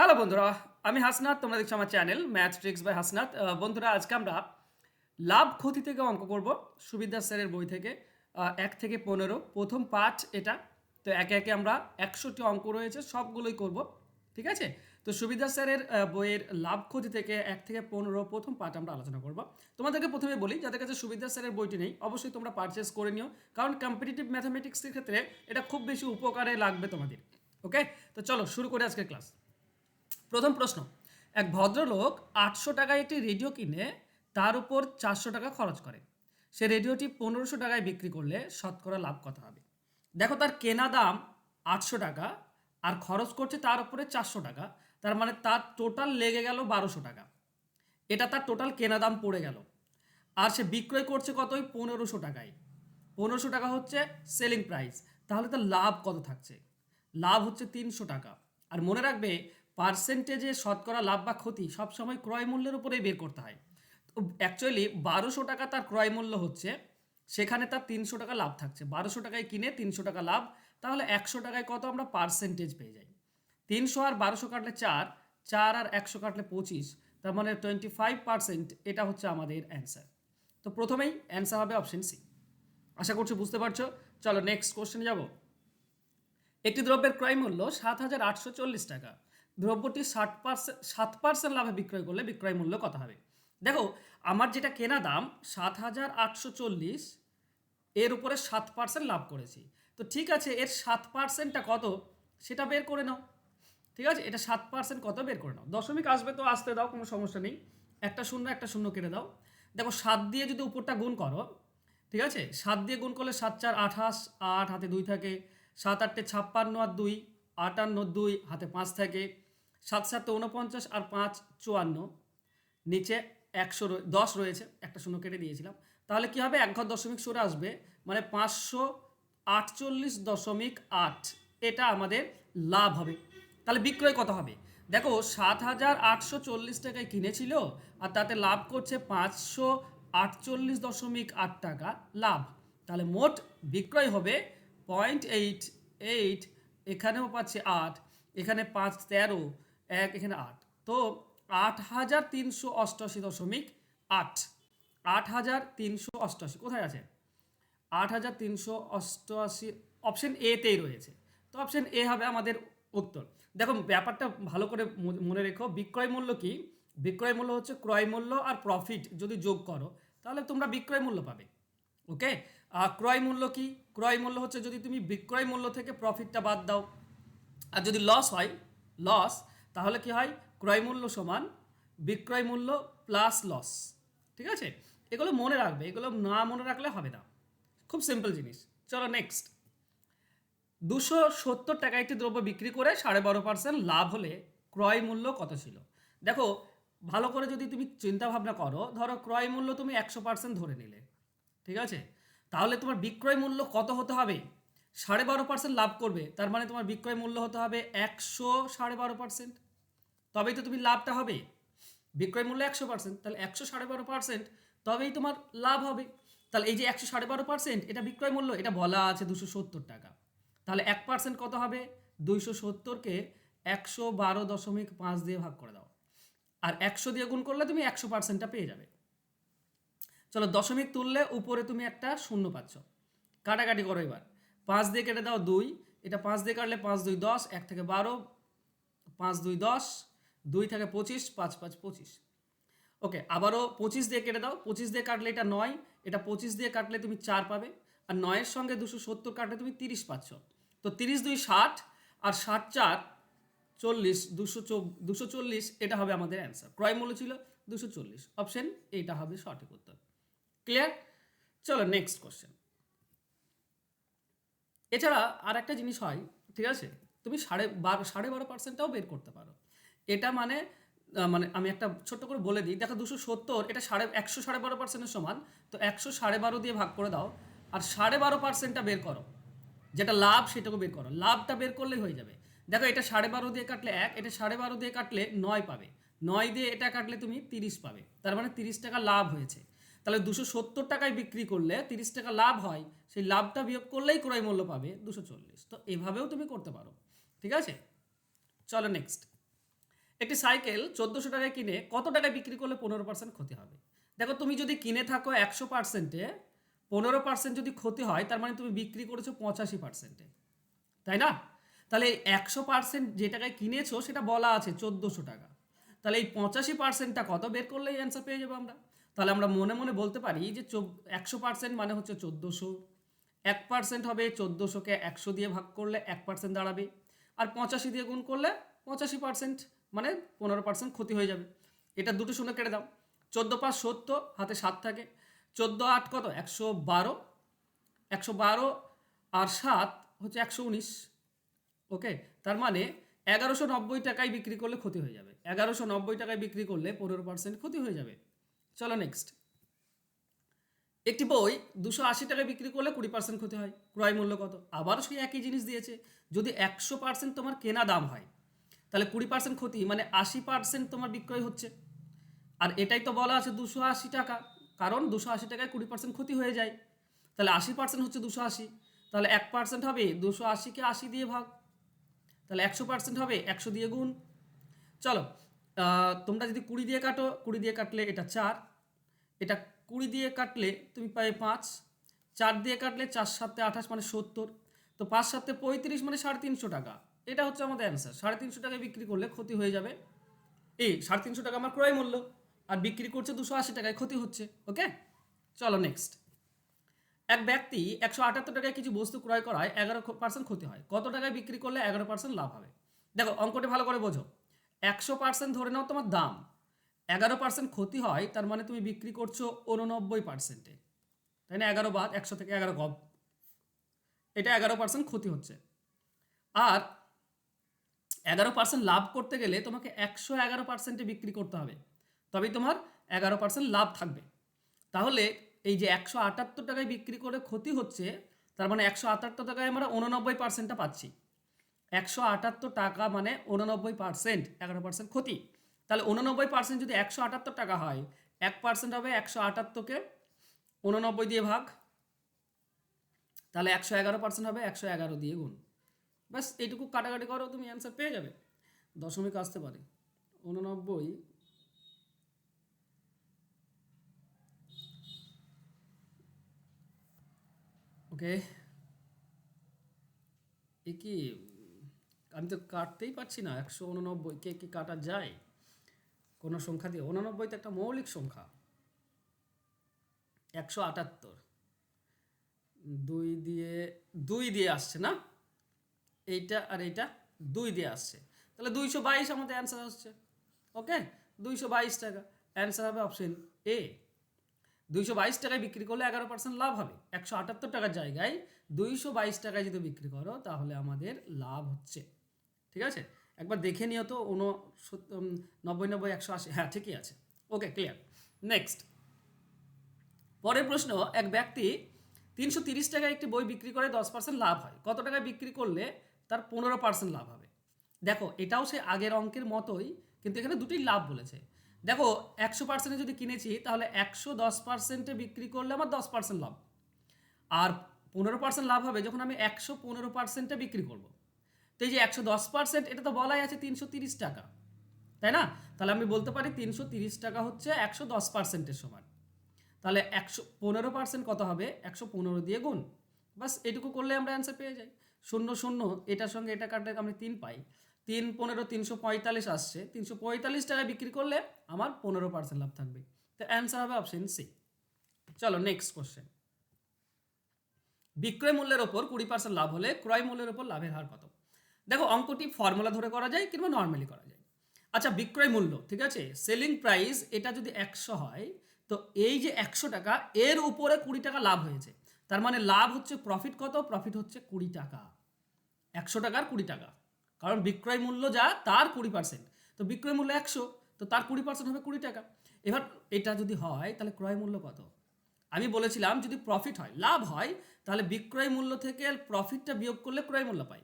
Hello বন্ধুরা আমি হাসনাত তোমরা দেখছ আমার channel math tricks by Hasnat. আহ, বন্ধুরা আজকে আমরা লাভ ক্ষতি থেকে অঙ্ক করব সুবিধা স্যারের বই থেকে এক থেকে পনেরো প্রথম পার্ট এটা। তো একে একে আমরা একশোটি অঙ্ক রয়েছে সবগুলোই করব ঠিক আছে? তো সুবিধা স্যারের বইয়ের লাভ ক্ষতি থেকে এক থেকে পনেরো প্রথম পাঠ আমরা আলোচনা করব। তোমাদেরকে প্রথমে বলি যাদের কাছে সুবিধা স্যারের বইটি নেই অবশ্যই তোমরা পারচেস করে নিও কারণ কম্পিটিটিভ ম্যাথামেটিক্সের ক্ষেত্রে এটা খুব বেশি উপকারে লাগবে তোমাদের ওকে তো চলো শুরু করে আজকের ক্লাস প্রথম প্রশ্ন, এক ভদ্রলোক আটশো টাকায় একটি রেডিও কিনে তার উপর চারশো টাকা খরচ করে। সে রেডিওটি পনেরোশো টাকায় বিক্রি করলে শতকরা লাভ কত হবে। দেখো তার কেনা দাম আটশো টাকা আর খরচ করছে তার উপরে চারশো টাকা, তার মানে তার টোটাল লেগে গেল বারোশো টাকা। এটা তার টোটাল কেনা দাম পড়ে গেল। আর সে বিক্রয় করছে কত ওই পনেরোশো টাকায়? পনেরোশো টাকা হচ্ছে সেলিং প্রাইস তাহলে তার লাভ কত থাকছে? লাভ হচ্ছে তিনশো টাকা। আর মনে রাখবে পার্সেন্টেজে শতকরা লাভ বা ক্ষতি সবসময় ক্রয় মূল্যের উপরেই বের করতে হয়। তো অ্যাকচুয়ালি বারোশো টাকা তার ক্রয় মূল্য হচ্ছে, সেখানে তার তিনশো টাকা লাভ থাকছে। বারোশো টাকায় কিনে তিনশো টাকা লাভ, তাহলে একশো টাকায় কত আমরা পার্সেন্টেজ পেয়ে যাই? তিনশো আর বারোশো কাটলে চার চার আর একশো কাটলে পঁচিশ, তার মানে টোয়েন্টি ফাইভ পার্সেন্ট এটা হচ্ছে আমাদের অ্যান্সার তো প্রথমেই অ্যান্সার হবে অপশন সি আশা করছি বুঝতে পারছ? চলো নেক্সট কোশ্চেন যাব। একটি দ্রব্যের ক্রয় মূল্য সাত হাজার আটশো চল্লিশ টাকা। দ্রব্যটি ষাট পার্সেন্ট সাত পার্সেন্ট লাভে বিক্রয় করলে বিক্রয় মূল্য কত হবে। দেখো, আমার যেটা কেনা দাম সাত হাজার আটশো চল্লিশ, এর উপরে সাত পার্সেন্ট লাভ করেছি। তো ঠিক আছে, এর সাত পার্সেন্টটা কত? সেটা বের করে নাও। ঠিক আছে, এটা সাত পার্সেন্ট কত বের করে নাও। দশমিক আসবে তো, আসতে দাও, কোনো সমস্যা নেই। একটা শূন্য একটা শূন্য কেটে দাও। দেখো, সাত দিয়ে যদি উপরটা গুণ করো, ঠিক আছে, সাত দিয়ে গুণ করলে সাত চার আঠাশ, আট হাতে দুই থাকে, সাত আটটে ছাপ্পান্ন আর দুই, আটান্ন দুই হাতে পাঁচ থাকে সাত, সাতে উনপঞ্চাশ আর পাঁচ, চুয়ান্ন। নিচে একশো দশ রয়েছে, একটা শূন্য কেটে দিয়েছিলাম। তাহলে কী হবে? এক ঘর দশমিক সরে আসবে মানে পাঁচশো আটচল্লিশ দশমিক আট। এটা আমাদের লাভ হবে। তাহলে বিক্রয় কত হবে? দেখো, সাত হাজার আটশো চল্লিশ টাকায় কিনেছিল, আর তাতে লাভ করছে পাঁচশো আটচল্লিশ দশমিক আট টাকা লাভ। তাহলে মোট বিক্রয় হবে পয়েন্ট এইট এইট, এখানেও পাচ্ছে আট, এখানে পাঁচ তেরো এক, এখানে আট। তো আট হাজার তিনশো অষ্টআশি দশমিক আট। আট হাজার তিনশো অষ্টআশি, কোথায় আছে? আট হাজার তিনশো অষ্টআশি অপশন এতেই রয়েছে। তো অপশন এ হবে আমাদের উত্তর। দেখো, ব্যাপারটা ভালো করে মনে রেখো। বিক্রয় মূল্য কি? বিক্রয় মূল্য হচ্ছে ক্রয় মূল্য আর প্রফিট যদি যোগ করো, তাহলে তোমরা বিক্রয় মূল্য পাবে। ওকে? আর ক্রয় মূল্য কি? ক্রয় মূল্য হচ্ছে যদি তুমি বিক্রয় মূল্য থেকে প্রফিটটা বাদ দাও। আর যদি লস হয় লস তাহলে কি হয়? ক্রয় মূল্য সমান, বিক্রয় মূল্য প্লাস লস ঠিক আছে? এগুলো মনে রাখবে। এগুলো না মনে রাখলে হবে না। খুব সিম্পল জিনিস। চলো নেক্সট দুশো সত্তর টাকা একটি দ্রব্য বিক্রি করে সাড়ে বারো পার্সেন্ট লাভ হলে ক্রয় মূল্য কত ছিল? দেখো, ভালো করে যদি তুমি চিন্তা ভাবনা করো, ধরো ক্রয় মূল্য তুমি একশো পার্সেন্ট ধরে নিলে। ঠিক আছে? তাহলে তোমার বিক্রয় মূল্য কত হতে হবে? সাড়ে বারো পার্সেন্ট লাভ করবে, তার মানে তোমার বিক্রয় মূল্য হতে হবে একশো সাড়ে বারো পার্সেন্ট তবেই তো তুমি লাভটা হবে। বিক্রয় মূল্য একশো পার্সেন্ট তাহলে একশো সাড়ে বারো পার্সেন্ট তবেই তোমার লাভ হবে। তাহলে এই যে একশো সাড়ে বারো পার্সেন্ট এটা বিক্রয় মূল্য, এটা বলা আছে দুশো সত্তর টাকা। তাহলে এক পার্সেন্ট কত হবে? দুইশো সত্তরকে একশো বারো দশমিক পাঁচ দিয়ে ভাগ করে দাও। আর একশো দিয়ে গুণ করলে তুমি একশো পার্সেন্টটা পেয়ে যাবে। চলো দশমিক তুললে উপরে তুমি একটা শূন্য পাচ্ছ। কাটাকাটি করো এবার। পাঁচ দিয়ে কেটে দাও দুই, এটা পাঁচ দিয়ে কাটলে পাঁচ দুই দশ, এক থেকে বারো, পাঁচ দুই দশ, দুই থেকে পঁচিশ, পাঁচ পাঁচ পঁচিশ। ওকে, আবারও পঁচিশ দিয়ে কেটে দাও, পঁচিশ দিয়ে কাটলে এটা নয়, এটা পঁচিশ দিয়ে কাটলে তুমি চার পাবে, আর নয়ের সঙ্গে দুশো সত্তর কাটলে তুমি তিরিশ পাচ্ছ। তো তিরিশ দুই ষাট, আর ষাট চার, চল্লিশ, দুশো দুশো চল্লিশ, এটা হবে আমাদের অ্যান্সার ক্রয় মূল্য ছিল দুশো চল্লিশ। অপশন এইটা হবে সঠিক উত্তর। ক্লিয়ার চলো নেক্সট কোশ্চেন এছাড়া আর একটা জিনিস হয়, ঠিক আছে? তুমি সাড়ে বারো সাড়ে বারো পার্সেন্টটাও বের করতে পারো। এটা মানে মানে আমি একটা ছোট্ট করে বলে দিই, দেখো দুশো সত্তর, এটা সাড়ে, একশো সাড়ে বারো পার্সেন্টের সমান, তো একশো সাড়ে বারো দিয়ে ভাগ করে দাও, আর সাড়ে বারো পার্সেন্টটা বের করো। যেটা লাভ সেটাকে বের করো। লাভটা বের করলেই হয়ে যাবে। দেখো এটা সাড়ে বারো দিয়ে কাটলে এক, এটা সাড়ে বারো দিয়ে কাটলে নয় পাবে। নয় দিয়ে এটা কাটলে তুমি তিরিশ পাবে। তার মানে তিরিশ টাকা লাভ হয়েছে। তাহলে দুশো সত্তর টাকায় বিক্রি করলে তিরিশ টাকা লাভ হয়, সেই লাভটা বিয়োগ করলেই ক্রয় মূল্য পাবে দুশো চল্লিশ। তো এভাবেও তুমি করতে পারো, ঠিক আছে? চলো নেক্সট একটি সাইকেল চোদ্দোশো টাকায় কিনে কত টাকায় বিক্রি করলে পনেরো পার্সেন্ট ক্ষতি হবে? দেখো তুমি যদি কিনে থাকো একশো পার্সেন্টে পনেরো পার্সেন্ট যদি ক্ষতি হয়, তার মানে তুমি বিক্রি করেছ পঁচাশি পার্সেন্টে তাই না? তাহলে একশো পার্সেন্ট যে টাকায় কিনেছো সেটা বলা আছে চোদ্দোশো টাকা। তাহলে এই পঁচাশি পার্সেন্টটা কত বের করলেই অ্যান্সার পেয়ে যাব আমরা? তাহলে আমরা মনে মনে বলতে পারি যে একশো পার্সেন্ট মানে হচ্ছে চোদ্দোশো। এক পার্সেন্ট হবে চোদ্দোশোকে একশো দিয়ে ভাগ করলে এক পার্সেন্ট দাঁড়াবে। আর পঁচাশি দিয়ে গুণ করলে পঁচাশি পার্সেন্ট মানে পনেরো পার্সেন্ট ক্ষতি হয়ে যাবে। এটা দুটো শূন্য কেটে দাও। চোদ্দ পাঁচ সত্তর, হাতে সাত থাকে। চোদ্দ আট কত? একশো বারো। একশো বারো আর সাত হচ্ছে একশো উনিশ। ওকে? তার মানে এগারোশো নব্বই টাকায় বিক্রি করলে ক্ষতি হয়ে যাবে। এগারোশো নব্বই টাকায় বিক্রি করলে পনেরো পার্সেন্ট ক্ষতি হয়ে যাবে। চলো নেক্সট একটি বই দুশো আশি টাকায় বিক্রি করলে কুড়ি পার্সেন্ট ক্ষতি হয়। ক্রয় মূল্য কত? আবারও সেই একই জিনিস দিয়েছে। যদি একশো পার্সেন্ট তোমার কেনা দাম হয়, তাহলে কুড়ি পার্সেন্ট ক্ষতি মানে আশি পার্সেন্ট তোমার বিক্রয় হচ্ছে। আর এটাই তো বলা আছে দুশো আশি টাকা, কারণ দুশো আশি টাকায় কুড়ি পার্সেন্ট ক্ষতি হয়ে যায়। তাহলে আশি পার্সেন্ট হচ্ছে দুশো আশি, তাহলে এক পার্সেন্ট হবে দুশো আশিকে আশি দিয়ে ভাগ। তাহলে একশো পার্সেন্ট হবে একশো দিয়ে গুণ। চলো তোমরা যদি কুড়ি দিয়ে কাটো, কুড়ি দিয়ে কাটলে এটা চার। এটা কুড়ি দিয়ে কাটলে তুমি পাবে পাঁচ, চার দিয়ে কাটলে চার, সাতে আঠাশ মানে সত্তর, তো পাঁচ, সাতে, পঁয়ত্রিশ মানে সাড়ে তিনশো টাকা। এটা হচ্ছে আমাদের অ্যান্সার সাড়ে তিনশো টাকায় বিক্রি করলে ক্ষতি হয়ে যাবে। এই সাড়ে তিনশো টাকা আমার ক্রয় মূল্য, আর বিক্রি করছে দুশো আশি টাকায় ক্ষতি হচ্ছে ওকে চলো নেক্সট এক ব্যক্তি একশো আটাত্তর টাকায় কিছু বস্তু ক্রয় করায় এগারো পার্সেন্ট ক্ষতি হয়। কত টাকায় বিক্রি করলে এগারো পার্সেন্ট লাভ হবে? দেখো, অঙ্কটি ভালো করে বোঝো। একশো পার্সেন্ট ধরে নাও তোমার দাম। এগারো পার্সেন্ট ক্ষতি হয়, তার মানে তুমি বিক্রি করছ উননব্বই পার্সেন্টে তাই না? এগারো বাদ, একশো থেকে এগারো কম এটা এগারো পার্সেন্ট ক্ষতি হচ্ছে। আর এগারো পার্সেন্ট লাভ করতে গেলে তোমাকে একশো এগারো পার্সেন্টে বিক্রি করতে হবে। তবেই তোমার এগারো পার্সেন্ট লাভ থাকবে। তাহলে এই যে একশো আটাত্তর টাকায় বিক্রি করে ক্ষতি হচ্ছে, তার মানে একশো আটাত্তর টাকায় আমরা উননব্বই পার্সেন্টটা পাচ্ছি। একশো আটাত্তর টাকা মানে উননব্বই পার্সেন্ট এগারো পার্সেন্ট ক্ষতি। তাহলে উননব্বই পার্সেন্ট যদি একশো আটাত্তর টাকা হয়, এক পার্সেন্ট হবে একশো আটাত্তরকে উননব্বই দিয়ে ভাগ। তাহলে একশো এগারো পার্সেন্ট হবে একশো এগারো দিয়ে গুণ। ব্যাস, এইটুকু কাটাকাটি করো, তুমি অ্যান্সার পেয়ে যাবে। দশমিক আসতে পারে। উননব্বই ওকে। এ কি? আমি তো কাটতেই পারছি না। একশো উননব্বই কে, কি কাটা যায়? কোনো সংখ্যা দিয়ে উননব্বই তো একটা মৌলিক সংখ্যা, একশো আটাত্তর। দুই দিয়ে দুই দিয়ে আসছে না? এইটা আর এইটা দুই দিয়ে আসছে। তাহলে দুইশো বাইশ আমাদের অ্যান্সার আসছে। ওকে দুইশো বাইশ টাকা। অ্যান্সার হবে অপশন এ দুইশো বাইশ টাকায় বিক্রি করলে এগারো পার্সেন্ট লাভ হবে। একশো আটাত্তর টাকার জায়গায় দুইশো বাইশ টাকায় যদি বিক্রি করো, তাহলে আমাদের লাভ হচ্ছে। ঠিক আছে? একবার দেখে নিও তো, উন নব্বই নব্বই, একশো আশি হ্যাঁ ঠিকই আছে। ওকে ক্লিয়ার নেক্সট পরের প্রশ্ন, এক ব্যক্তি তিনশো তিরিশ টাকায় একটি বই বিক্রি করে দশ পার্সেন্ট লাভ হয়। কত টাকায় বিক্রি করলে তার পনেরো পার্সেন্ট লাভ হবে? দেখো, এটাও সে আগের অঙ্কের মতোই, কিন্তু এখানে দুটোই লাভ বলেছে। দেখো, একশো পার্সেন্টে যদি কিনেছি, তাহলে একশো দশ পার্সেন্টে বিক্রি করলে আমার দশ পার্সেন্ট লাভ। আর পনেরো পার্সেন্ট লাভ হবে যখন আমি একশো পনেরো পার্সেন্টে বিক্রি করব। তো এই যে একশো দশ পার্সেন্ট এটা তো বলাই আছে তিনশো তিরিশ টাকা। তাই না? তাহলে আমি বলতে পারি তিনশো তিরিশ টাকা হচ্ছে একশো দশ পার্সেন্টের সমান। তাহলে একশো পনেরো পার্সেন্ট কত হবে? একশো পনেরো দিয়ে গুণ। বাস এটুকু করলে আমরা অ্যান্সার পেয়ে যাই। শূন্য শূন্য, এটার সঙ্গে এটা কাটলে আমি তিন পাই। তিন, পনেরো, তিনশো পঁয়তাল্লিশ আসছে। তিনশো পঁয়তাল্লিশ টাকায় বিক্রি করলে আমার পনেরো পার্সেন্ট লাভ থাকবে। তো অ্যান্সার হবে অপশন সি চলো নেক্সট কোশ্চেন বিক্রয় মূল্যের ওপর কুড়ি পার্সেন্ট লাভ হলে ক্রয় মূল্যের ওপর লাভের হার কত? দেখো অঙ্কটি ফর্মুলা ধরে করা যায় কিংবা নর্মালি করা যায়। আচ্ছা বিক্রয় মূল্য, ঠিক আছে? সেলিং প্রাইস এটা যদি একশো হয়, তো এই যে একশো টাকা, এর উপরে কুড়ি টাকা লাভ হয়েছে। তার মানে লাভ হচ্ছে প্রফিট কত? প্রফিট হচ্ছে কুড়ি টাকা। একশো টাকার কুড়ি টাকা। কারণ বিক্রয় মূল্য যা, তার কুড়ি পার্সেন্ট তো বিক্রয় মূল্য একশো, তো তার কুড়ি পার্সেন্ট হবে কুড়ি টাকা। এবার এটা যদি হয়, তাহলে ক্রয় মূল্য কত? আমি বলেছিলাম যদি প্রফিট হয়, লাভ হয়, তাহলে বিক্রয় মূল্য থেকে প্রফিটটা বিয়োগ করলে ক্রয় মূল্য পাই।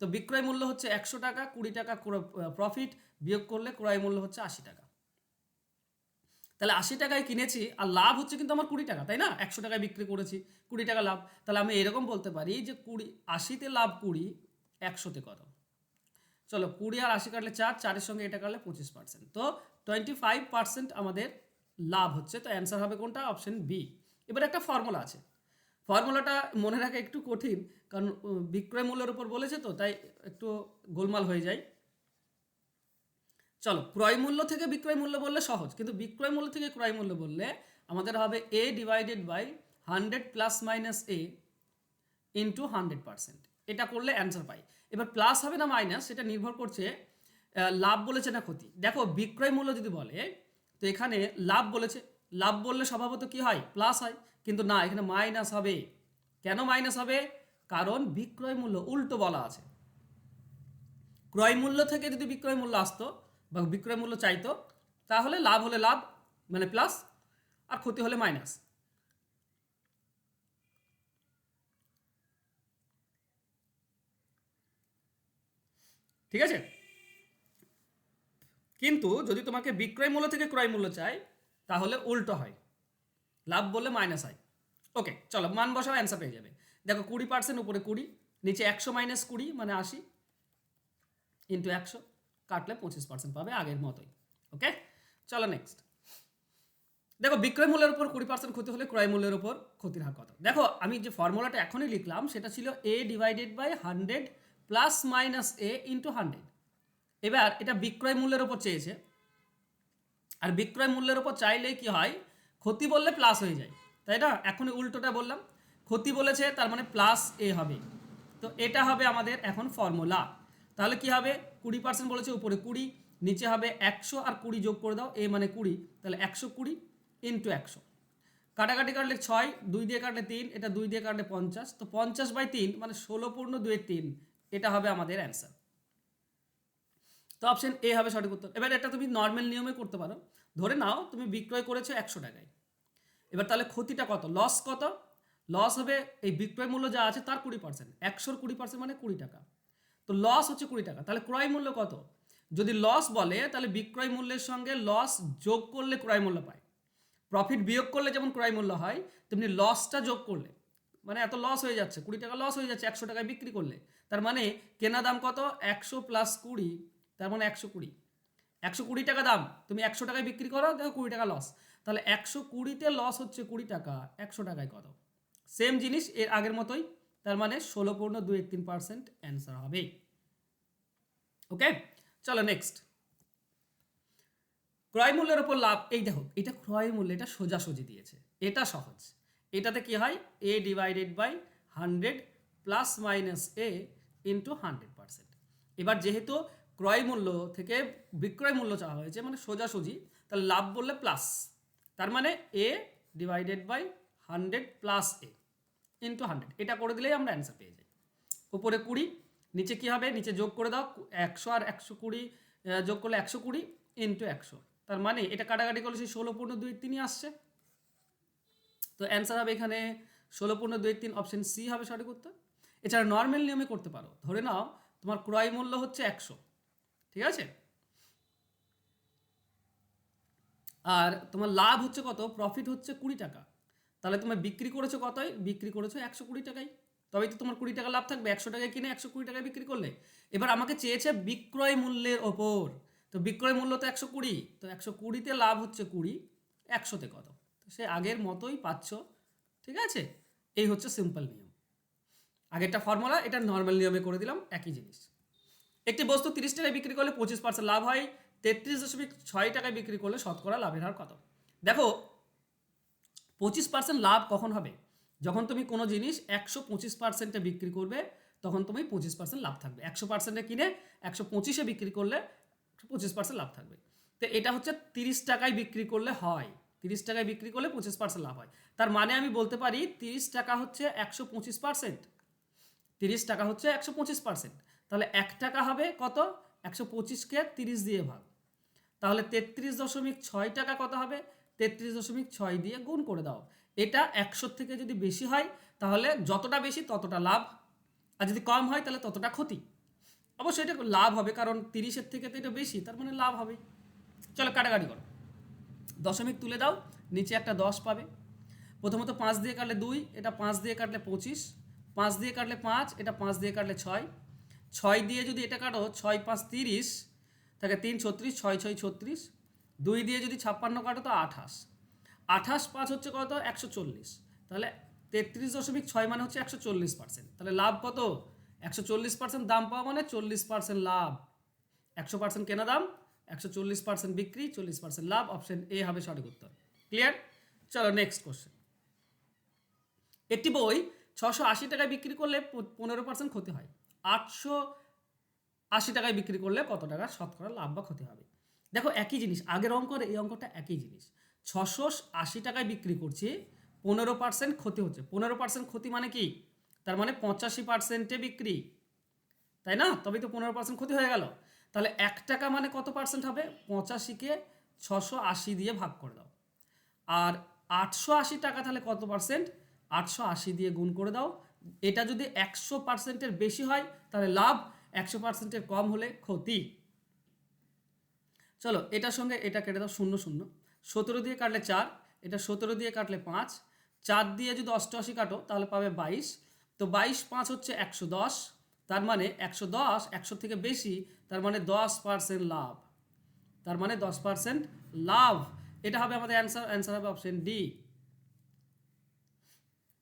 তো বিক্রয় মূল্য হচ্ছে একশো টাকা, কুড়ি টাকা প্রফিট বিয়োগ করলে ক্রয় মূল্য হচ্ছে আশি টাকা। তাহলে আশি টাকায় কিনেছি, আর লাভ হচ্ছে কিন্তু আমার কুড়ি টাকা, তাই না? একশো টাকায় বিক্রি করেছি, কুড়ি টাকা লাভ। তাহলে আমি এরকম বলতে পারি যে কুড়ি, আশিতে লাভ কুড়ি, একশোতে কত? চলো কুড়ি আর আশি কাটলে চার, চারের সঙ্গে এটা কাটলে পঁচিশ পার্সেন্ট তো টোয়েন্টি ফাইভ পার্সেন্ট আমাদের লাভ হচ্ছে। তো অ্যান্সার হবে কোনটা? অপশন বি এবার একটা ফর্মুলা আছে। ফর্মুলাটা মনে রাখা একটু কঠিন, কারণ বিক্রয় মূল্যের উপর বলেছে তো, তাই একটু গোলমাল হয়ে যায়। চলো, ক্রয় মূল্য থেকে বিক্রয় মূল্য বললে সহজ, কিন্তু বিক্রয় মূল্য থেকে ক্রয় মূল্য বললে আমাদের হবে A divided by hundred plus minus A into hundred percent এটা করলে অ্যান্সার পাই। এবার প্লাস হবে না মাইনাস সেটা নির্ভর করছে লাভ বলেছে না ক্ষতি। দেখো, বিক্রয় মূল্য যদি বলে, তো এখানে লাভ বলেছে, লাভ বললে স্বভাবত কি হয়? প্লাস হয়। কিন্তু না, এখানে মাইনাস হবে। কেন মাইনাস হবে? কারণ বিক্রয় মূল্য উল্টো বলা আছে। ক্রয় মূল্য থেকে যদি বিক্রয় মূল্য আসতো বা বিক্রয় মূল্য চাইতো, তাহলে লাভ হলে লাভ মানে প্লাস আর ক্ষতি হলে মাইনাস ঠিক আছে? কিন্তু যদি তোমাকে বিক্রয় মূল্য থেকে ক্রয় মূল্য চাই, তাহলে উল্টো হয়। লাভ বলে মাইনাস হয়। ওকে চলো, মান বসাও অ্যান্সার পেয়ে যাবে। দেখো, কুড়ি পার্সেন্ট উপরে কুড়ি, নিচে একশো মাইনাস কুড়ি মানে আশি ইন্টু একশো, কাটলে পঁচিশ পার্সেন্ট পাবে আগের মতোই। ওকে চলো নেক্সট দেখো, বিক্রয় মূল্যের উপর কুড়ি পার্সেন্ট ক্ষতি হলে ক্রয় মূল্যের উপর ক্ষতির হার কত? দেখো, আমি যে ফর্মুলাটা এখনই লিখলাম, সেটা ছিল A divided by hundred plus minus A into hundred এবার, এটা বিক্রয় মূল্যের উপর চেয়েছে। আর বিক্রয় মূল্যের উপর চাইলেই কি হয়? ক্ষতি বললে প্লাস হয়ে যায়। তাই না? এখনই উল্টোটা বললাম। ক্ষতি বলেছে, তার মানে প্লাস এ হবে। তো এটা হবে আমাদের এখন ফর্মুলা তাহলে কি হবে? কুড়ি পার্সেন্ট বলেছে, উপরে কুড়ি, নিচে হবে একশো আর কুড়ি যোগ করে দাও এ মানে কুড়ি, তাহলে একশো কুড়ি ইন্টু একশো। কাটাকাটি কাটলে ছয়, দুই দিয়ে কাটলে তিন, এটা দুই দিয়ে কাটলে পঞ্চাশ। তো পঞ্চাশ বাই তিন মানে ষোলো পূর্ণ দুয়ের তিন, এটা হবে আমাদের অ্যান্সার তো অপশন এ হবে সঠিক উত্তর। এবার এটা তুমি নর্মাল নিয়মে করতে পারো। ধরে নাও, তুমি বিক্রয় করেছ একশো টাকায়। এবার তাহলে ক্ষতিটা কত? লস কত? লস হবে এই বিক্রয় মূল্য যা আছে তার কুড়ি পার্সেন্ট একশোর কুড়ি পার্সেন্ট মানে কুড়ি টাকা। তো লস হচ্ছে কুড়ি টাকা। তাহলে ক্রয় মূল্য কত? যদি লস বলে, তাহলে বিক্রয় মূল্যের সঙ্গে লস যোগ করলে ক্রয় মূল্য পায়। প্রফিট বিয়োগ করলে যেমন ক্রয় মূল্য হয়, তেমনি লসটা যোগ করলে। মানে এত লস হয়ে যাচ্ছে, কুড়ি টাকা লস হয়ে যাচ্ছে, একশো টাকায় বিক্রি করলে। তার মানে কেনা দাম কত? একশো প্লাস কুড়ি, তার মানে একশো কুড়ি। একশো কুড়ি টাকা দাম, তুমি একশো টাকায় বিক্রি করো, দেখো কুড়ি টাকা লস তাহলে একশো কুড়িতে লস হচ্ছে কুড়ি টাকা, একশো টাকায় কত? সেম জিনিস, এর আগের মতোই, তার মানে ষোলো পূর্ণ দুই তিন পার্সেন্ট অ্যান্সার হবে। ওকে চলো নেক্সট ক্রয় মূল্যের উপর লাভ, এই দেখো, এটা ক্রয় মূল্য, এটা সোজাসুজি দিয়েছে, এটা সহজ। এটাতে কি হয়? A divided by hundred plus minus A into hundred percent এবার যেহেতু ক্রয় মূল্য থেকে বিক্রয় মূল্য চাওয়া হয়েছে মানে সোজাসুজি, তাহলে লাভ বললে প্লাস তার মানে A divided by hundred plus A into hundred এটা করে দিলেই আমরা অ্যান্সার পেয়ে যাই। উপরে কুড়ি, নিচে কি হবে? নিচে যোগ করে দাও, একশো আর একশো কুড়ি যোগ করলে একশো কুড়ি ইন্টু একশো। তার মানে এটা কাটাকাটি করলে সেই ষোলো পূর্ণ দুই তিনই আসছে। তো অ্যান্সার হবে এখানে ষোলো পূর্ণ দুই তিন অপশন সি হবে সঠিক উত্তর। এছাড়া নর্মাল নিয়মে করতে পারো। ধরে নাও, তোমার ক্রয় মূল্য হচ্ছে একশো। ঠিক আছে? আর তোমার লাভ হচ্ছে কত? প্রফিট হচ্ছে কুড়ি টাকা। তাহলে তুমি বিক্রি করেছ কতই বিক্রি করেছ একশো কুড়ি টাকায়। তবেই তো তোমার কুড়ি টাকা লাভ থাকবে। একশো টাকায় কিনে একশো কুড়ি টাকায় বিক্রি করলে। এবার আমাকে চেয়েছে বিক্রয় মূল্যের ওপর। তো বিক্রয় মূল্য তো একশো কুড়ি। তো একশো কুড়িতে লাভ হচ্ছে কুড়ি, একশোতে কত? তো সে আগের মতোই পাচ্ছ। ঠিক আছে? এই হচ্ছে সিম্পল নিয়ম। আগেরটা ফর্মুলা এটা নর্মাল নিয়মে করে দিলাম। একই জিনিস। একটি বস্তু তিরিশ টাকায় বিক্রি করলে পঁচিশ পার্সেন্ট লাভ হয়। তেত্রিশ দশমিক ছয় টাকায় বিক্রি করলে শতকরা লাভের হার কত? দেখো, পঁচিশ পার্সেন্ট লাভ কখন হবে? যখন তুমি কোনো জিনিস একশো পঁচিশ পার্সেন্টে বিক্রি করবে, তখন তুমি পঁচিশ পার্সেন্ট লাভ থাকবে। একশো পার্সেন্টে কিনে একশো পঁচিশে বিক্রি করলে পঁচিশ পার্সেন্ট লাভ থাকবে। তো এটা হচ্ছে তিরিশ টাকায় বিক্রি করলে হয়। তিরিশ টাকায় বিক্রি করলে পঁচিশ পার্সেন্ট লাভ হয়। তার মানে আমি বলতে পারি তিরিশ টাকা হচ্ছে একশো পঁচিশ পার্সেন্ট তিরিশ টাকা হচ্ছে একশো পঁচিশ পার্সেন্ট তাহলে এক টাকা হবে কত? একশো পঁচিশকে তিরিশ দিয়ে ভাগ। তাহলে তেত্রিশ দশমিক ছয় টাকা কত হবে? তেত্রিশ দশমিক ছয় দিয়ে গুণ করে দাও। এটা একশোর থেকে যদি বেশি হয়, তাহলে যতটা বেশি ততটা লাভ। আর যদি কম হয়, তাহলে ততটা ক্ষতি। অবশ্যই এটা লাভ হবে, কারণ তিরিশের থেকে তো এটা বেশি, তার মানে লাভ হবে। চলো কাটাকাটি করো। দশমিক তুলে দাও, নিচে একটা দশ পাবে। প্রথমত পাঁচ দিয়ে কাটলে দুই, এটা পাঁচ দিয়ে কাটলে পঁচিশ, পাঁচ দিয়ে কাটলে পাঁচ, এটা পাঁচ দিয়ে কাটলে ছয়। ছয় দিয়ে যদি এটা কাটো, ছয় পাঁচ তিরিশ থাকে তিন ছত্রিশ, ছয় ছয়, ছত্রিশ। দুই দিয়ে যদি ছাপ্পান্ন কাটো তো আঠাশ। আঠাশ পাঁচ হচ্ছে কত? একশো চল্লিশ। তাহলে তেত্রিশ দশমিক ছয় মানে হচ্ছে একশো চল্লিশ পার্সেন্ট তাহলে লাভ কত? একশো চল্লিশ পার্সেন্ট দাম পাওয়া মানে চল্লিশ পার্সেন্ট লাভ। একশো পার্সেন্ট কেনা দাম, একশো চল্লিশ পার্সেন্ট বিক্রি, চল্লিশ পার্সেন্ট লাভ। অপশন এ হবে সঠিক উত্তর। ক্লিয়ার চলো নেক্সট কোশ্চেন একটি বই ছশো আশি টাকায় বিক্রি করলে পনেরো পার্সেন্ট ক্ষতি হয়। আটশো আশি টাকায় বিক্রি করলে কত টাকা? শতকরা লাভ বা ক্ষতি হবে। দেখো, একই জিনিস, আগের অঙ্ক এই অঙ্কটা একই জিনিস। ছশো আশি টাকায় বিক্রি করছি, পনেরো পার্সেন্ট ক্ষতি হচ্ছে। পনেরো পার্সেন্ট ক্ষতি মানে কি? তার মানে পঁচাশি পার্সেন্টে বিক্রি। তাই না? তবেই তো পনেরো পার্সেন্ট ক্ষতি হয়ে গেল। তাহলে এক টাকা মানে কত পার্সেন্ট হবে? পঁচাশিকে ছশো আশি দিয়ে ভাগ করে দাও। আর আটশো আশি টাকা তাহলে কত পার্সেন্ট আটশো আশি দিয়ে গুণ করে দাও। এটা যদি একশো পার্সেন্টের বেশি হয়, তাহলে লাভ একশো পার্সেন্টের কম হলে ক্ষতি। চলো, এটার সঙ্গে এটা কেটে দাও, শূন্য শূন্য। সতেরো দিয়ে কাটলে চার, এটা সতেরো দিয়ে কাটলে পাঁচ। চার দিয়ে যদি অষ্টআশি কাটো, তাহলে পাবে বাইশ। তো বাইশ পাঁচ হচ্ছে একশো দশ, তার মানে একশো দশ, একশো থেকে বেশি, তার মানে দশ পার্সেন্ট লাভ। তার মানে দশ পার্সেন্ট লাভ। এটা হবে আমাদের অ্যান্সার অ্যান্সার হবে অপশন ডি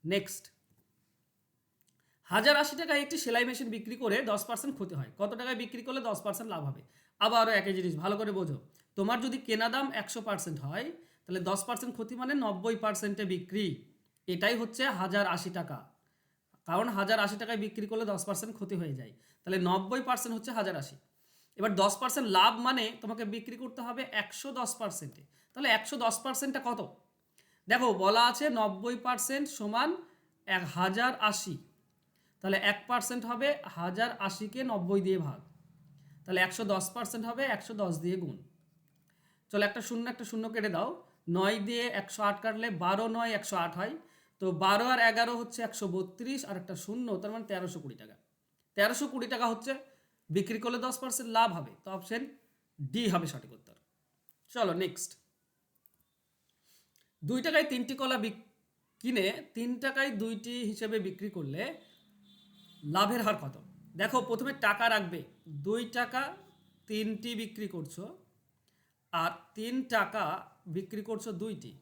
নেক্সট হাজার আশি টাকায় একটি সেলাই মেশিন বিক্রি করে দশ পার্সেন্ট ক্ষতি হয়। কত টাকায় বিক্রি করলে দশ পার্সেন্ট লাভ হবে? আবারও একই জিনিস, ভালো করে বোঝো। তোমার যদি কেনা দাম একশো পার্সেন্ট হয়, তাহলে দশ পার্সেন্ট ক্ষতি মানে নব্বই পার্সেন্টে বিক্রি। এটাই হচ্ছে হাজার আশি টাকা। কারণ হাজার আশি টাকায় বিক্রি করলে দশ পার্সেন্ট ক্ষতি হয়ে যায়। তাহলে নব্বই পার্সেন্ট হচ্ছে হাজার আশি। এবার দশ পার্সেন্ট লাভ মানে তোমাকে বিক্রি করতে হবে একশো দশ পার্সেন্টে তাহলে একশো দশ পার্সেন্টটা কত? দেখো, বলা আছে নব্বই পার্সেন্ট সমান এক হাজার আশি। তাহলে এক পার্সেন্ট হবে হাজার আশিকে নব্বই দিয়ে ভাগ। তাহলে একশো দশ পার্সেন্ট হবে একশো দশ দিয়ে গুণ। চলো একটা শূন্য একটা শূন্য কেটে দাও। নয় দিয়ে একশো আট কাটলে বারো, নয় একশো আট হয়। তো বারো আর এগারো হচ্ছে একশো বত্রিশ আর একটা শূন্য, তার মানে তেরোশো কুড়ি টাকা। তেরোশো কুড়ি টাকা হচ্ছে বিক্রি করলে দশ পার্সেন্ট লাভ হবে। তো অপশন ডি হবে সঠিক উত্তর। চলো নেক্সট দুই টাকায় তিনটি কলা কিনে তিন টাকায় দুইটি হিসেবে বিক্রি করলে লাভের হার কত? দেখো, প্রথমে টাকা রাখবে। দুই টাকা তিনটি বিক্রি করছ আর তিন টাকা বিক্রি করছ দুইটি।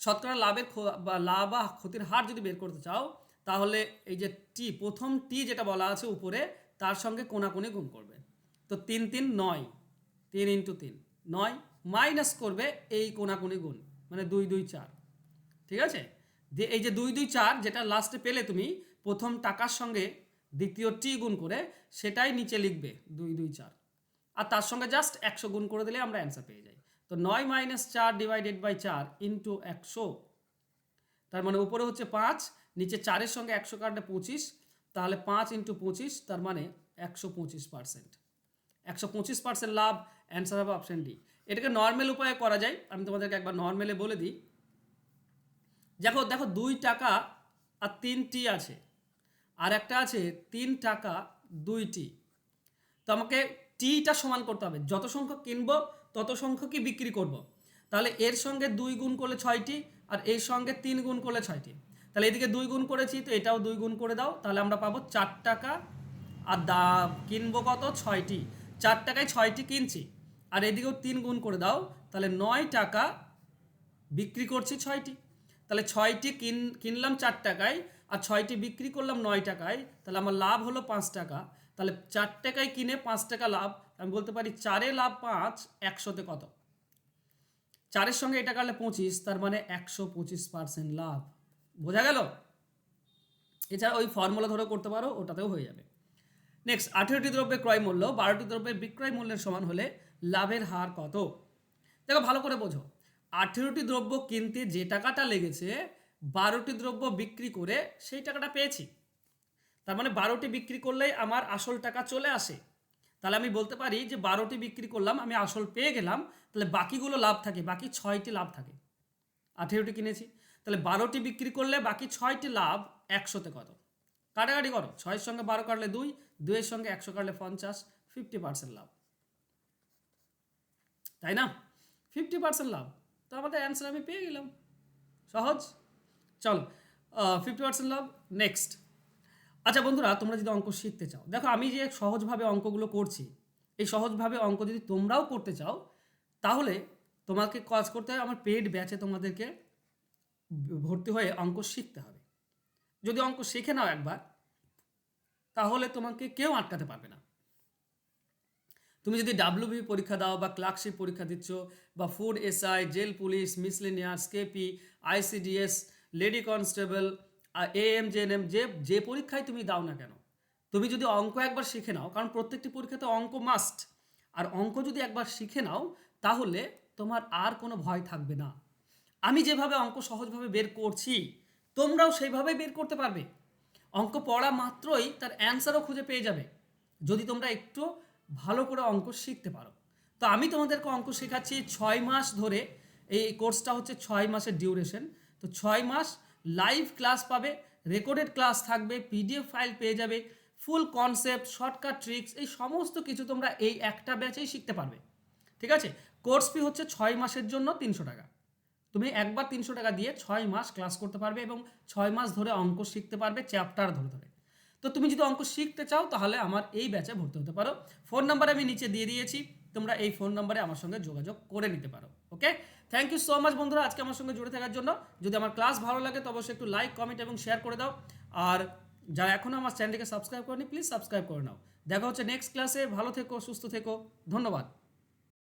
শতকরা লাভের লাভ বা ক্ষতির হার যদি বের করতে চাও, তাহলে এই যে টি প্রথম টি যেটা বলা আছে উপরে, তার সঙ্গে কোনাকুনি গুণ করবে। তো তিন তিন নয়, তিন ইন্টু তিন, নয় মাইনাস করবে এই কোনাকুনি গুণ মানে দুই দুই চার। ঠিক আছে? এই যে দুই দুই চার, যেটা লাস্টে পেলে তুমি প্রথম টাকার সঙ্গে দ্বিতীয় টি গুণ করে সেটাই নিচে লিখবে দুই দুই, চার। আর তার সঙ্গে জাস্ট একশো গুণ করে দিলে আমরা অ্যান্সার পেয়ে যাই। তো নয় মাইনাস চার ডিভাইডেড বাই চার ইন্টু একশো। তার মানে উপরে হচ্ছে পাঁচ, নিচে চারের সঙ্গে একশো কাটলে পঁচিশ, তাহলে পাঁচ ইন্টু পঁচিশ, তার মানে একশো পঁচিশ পার্সেন্ট একশো পঁচিশ পার্সেন্ট লাভ অ্যান্সার হবে অপশন ডি এটাকে নর্মাল উপায়ে করা যায়। আমি তোমাদেরকে একবার নর্মালে বলে দিই। দেখো দেখো দুই টাকা আর তিনটি আছে। আর একটা আছে তিন টাকা দুইটি। তো আমাকে টিটা সমান করতে হবে। যত সংখ্যক কিনবো, তত সংখ্যকই বিক্রি করব। তাহলে এর সঙ্গে দুই গুণ করলে ছয়টি আর এর সঙ্গে তিন গুণ করলে ছয়টি। তাহলে এদিকে দুই গুণ করেছি, তো এটাও দুই গুণ করে দাও। তাহলে আমরা পাবো চার টাকা। আর দা, কিনবো কত? ছয়টি। চার টাকায় ছয়টি কিনছি। আর এদিকেও তিন গুণ করে দাও। তাহলে নয় টাকা বিক্রি করছি ছয়টি। তাহলে ছয়টি কিন, কিনলাম চার টাকায়। আর ছয়টি বিক্রি করলাম নয় টাকায়, তাহলে আমার লাভ হলো পাঁচ টাকা। তাহলে চার টাকায় কিনে পাঁচ টাকা লাভ, আমি বলতে পারি চারে লাভ পাঁচ, একশোতে কত? চারের সঙ্গে এটা কাটলে পঁচিশ, তার মানে একশো পঁচিশ পার্সেন্ট লাভ। বোঝা গেল? এছাড়া ওই ফর্মুলা ধরে করতে পারো, ওটাতেও হয়ে যাবে। নেক্সট আঠেরোটি দ্রব্যের ক্রয় মূল্য, বারোটি দ্রব্যের বিক্রয় মূল্যের সমান হলে লাভের হার কত? দেখো, ভালো করে বোঝো। আঠেরোটি দ্রব্য কিনতে যে টাকাটা লেগেছে বারোটি দ্রব্য বিক্রি করে সেই টাকাটা পেয়েছি। তার মানে বারোটি বিক্রি করলেই আমার আসল টাকা চলে আসে। তাহলে আমি বলতে পারি যে বারোটি বিক্রি করলাম, আমি আসল পেয়ে গেলাম, তাহলে বাকিগুলো লাভ থাকে, বাকি ছয়টি লাভ থাকে। আঠেরোটি কিনেছি, তাহলে বারোটি বিক্রি করলে বাকি ছয়টি লাভ একশোতে কত? কাটাকাটি করো, ছয়ের সঙ্গে বারো কাটলে দুই, দুইয়ের সঙ্গে একশো কাটলে পঞ্চাশ ফিফটি পার্সেন্ট লাভ। তাই না? ফিফটি পার্সেন্ট লাভ। তো আমাদের অ্যান্সার আমি পেয়ে গেলাম। সহজ? চল ফিফটি পার্সেন্ট লাভ নেক্সট আচ্ছা বন্ধুরা, তোমরা যদি অঙ্ক শিখতে চাও, দেখো আমি যে সহজভাবে অঙ্কগুলো করছি, এই সহজভাবে অঙ্ক যদি তোমরাও করতে চাও, তাহলে তোমাকে কাজ করতে হবে, আমার পেড ব্যাচে তোমাদেরকে ভর্তি হয়ে অঙ্ক শিখতে হবে। যদি অঙ্ক শিখে নাও একবার, তাহলে তোমাকে কেউ আটকাতে পারবে না। তুমি যদি ডাব্লিউবি পরীক্ষা দাও বা ক্লার্কশিপ পরীক্ষা দিচ্ছ বা food SI jail police miscellaneous KP ICDS lady constable AM M যে যে পরীক্ষায় তুমি দাও না কেন? তুমি যদি অঙ্ক একবার শিখে নাও, কারণ প্রত্যেকটি পরীক্ষাতে অঙ্ক মাস্ট আর অঙ্ক যদি একবার শিখে নাও, তাহলে তোমার আর কোনো ভয় থাকবে না। আমি যেভাবে অঙ্ক সহজভাবে বের করছি, তোমরাও সেইভাবে বের করতে পারবে। অঙ্ক পড়া মাত্রই তার অ্যান্সারও খুঁজে পেয়ে যাবে, যদি তোমরা একটু ভালো করে অঙ্ক শিখতে পারো। তো আমি তোমাদেরকে অঙ্ক শেখাচ্ছি ছয় মাস ধরে, এই কোর্সটা হচ্ছে ছয় মাসের ডিউরেশন তো ছয় মাস লাইভ ক্লাস পাবে রেকর্ডেড ক্লাস থাকবে পিডিএফ ফাইল পেয়ে যাবে ফুল কনসেপ্ট শর্টকাট ট্রিক্স এই সমস্ত কিছু তোমরা এই একটা ব্যাচেই শিখতে পারবে। ঠিক আছে? কোর্স ফি হচ্ছে ছয় মাসের জন্য তিনশো টাকা। তুমি একবার তিনশো টাকা দিয়ে ছয় মাস ক্লাস করতে পারবে এবং ছয় মাস ধরে অঙ্ক শিখতে পারবে চ্যাপ্টার ধরে ধরে। তো তুমি যদি অঙ্ক শিখতে চাও তাহলে আমার এই ব্যাচে ভর্তি হতে পারো। ফোন নাম্বার আমি নিচে দিয়ে দিয়েছি। তোমরা এই ফোন নাম্বারে আমার সঙ্গে যোগাযোগ করে নিতে পারো okay thank you so much বন্ধুরা আজকে আমার সঙ্গে জুড়ে থাকার জন্য। যদি আমার ক্লাস ভালো লাগে তো অবশ্যই একটু লাইক কমেন্ট এবং শেয়ার করে দাও। আর যারা এখনও আমার চ্যানেলটিকে সাবস্ক্রাইব করেনি প্লিজ সাবস্ক্রাইব করে নাও। দেখা হচ্ছে নেক্সট ক্লাসে ভালো থেকো, সুস্থ থেকো। ধন্যবাদ।